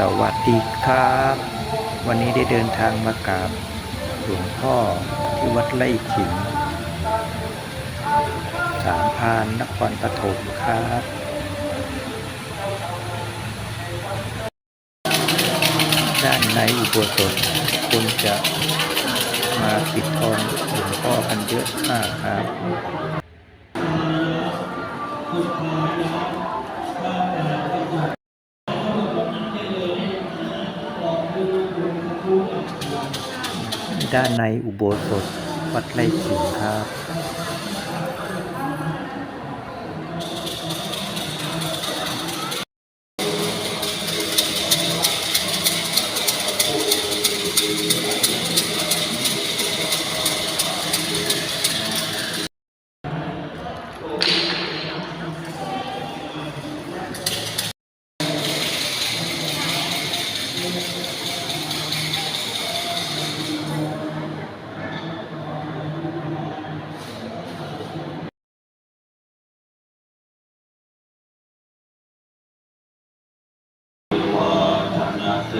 สวัสดีครับ วันนี้ได้เดินทางมากราบหลวงพ่อที่วัดไร่ขิง สามพานนครปฐมครับด้านในอุโบสถคนจะมาปิดทองหลวงพ่อกันเยอะมากครับ ด้านในอุโบสถวัดไร่ขิงครับ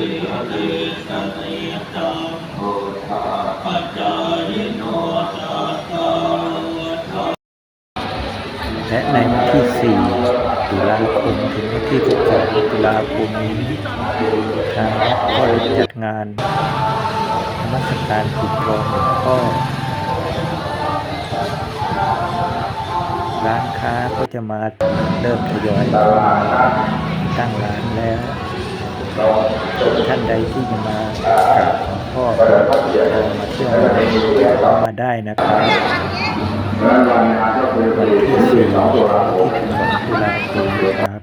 และในวันที่ 4 ตุลาคมถึงวันที่ 12 ตุลาคมนี้ทางวัดก็ได้จัดงานนมัสการปิดทองหลวงพ่อร้านค้าก็จะมาเริ่มทยอยมาตั้งร้านแล้ว ท่านใดที่จะมากราบหลวงพ่อลองมาเที่ยวมาได้นะครับวันที่สี่ที่12ตุลาคม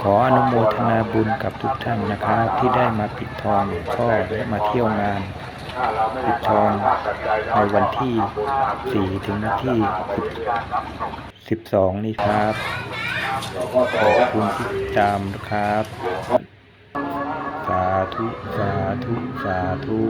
ขออนุโมทนาบุญกับทุกท่านนะครับ ที่ได้มาปิดทองหลวงพ่อและมาเที่ยวงานปิดทองในวันที่ 4 ถึงวันที่ 12 นี้ครับ ขอบคุณที่ติดตามนะครับ สาธุ สาธุ สาธุ